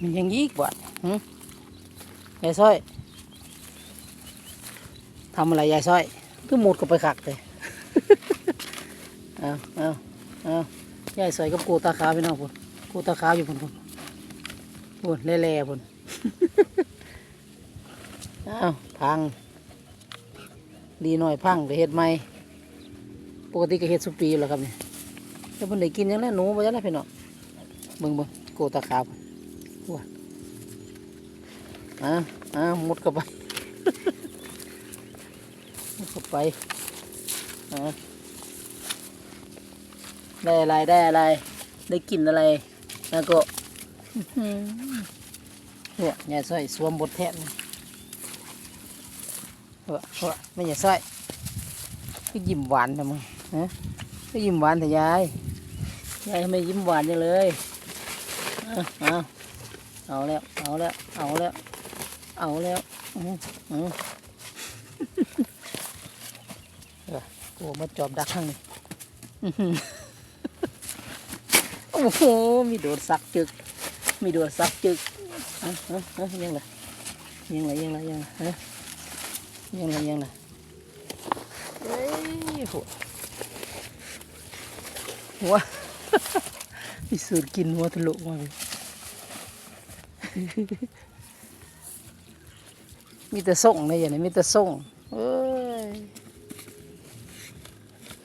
มียังยีกบ่หึยายซ้อยทำอะไรยายซ้อยคือหมดก็ไปขักเลยเอาเอาเอายายซ้อยกับกูตาขาวพี่น้องพุ่นกูตาขาวอยู่พุ่นพุ่นพุ่นเล่ๆพุ่นเอาพัง ดีหน่อยพังไปเฮ็ดใหม่ปกติก็เฮ็ดสุปีอยู่แล้วครับเนี่ยแต่เพิ่นได้กินยังแล้วหนูบ่จังได๋พี่น้องเบิ่งเบิ่งโกตาขาวพุ่น อ่าอ่ามุดเข้าไป มุดเข้าไปอ่าได้อะไรได้อะไร ได้กินอะไรแล้วก็อื้อหือเนี่ยยายส้อยสวมบทแทนเลยเออเออไม่ยายส้อยก็ยิ้มหวานทำไมฮะก็ยิ้มหวานแต่ยายยายทำไมยิ้มหวานจังเลยเอาเอา เอาแล้ว เอาแล้ว เอาแล้ว เอาแล้วอืออือเออกูมาจอบดักข้างนี้อื้อหือโอ้โห มีโดดสักจึก มีโดดสักจึกเอ้าเอ้าเอ้ายังไงยังไงยังไงยังไงฮะยังไงยังไงเฮ้ยหัวหัวพิสูจน์กินหัวทะลุมาเลย มีแต่ส่งนะอย่างนี้มีแต่ส่ง เออ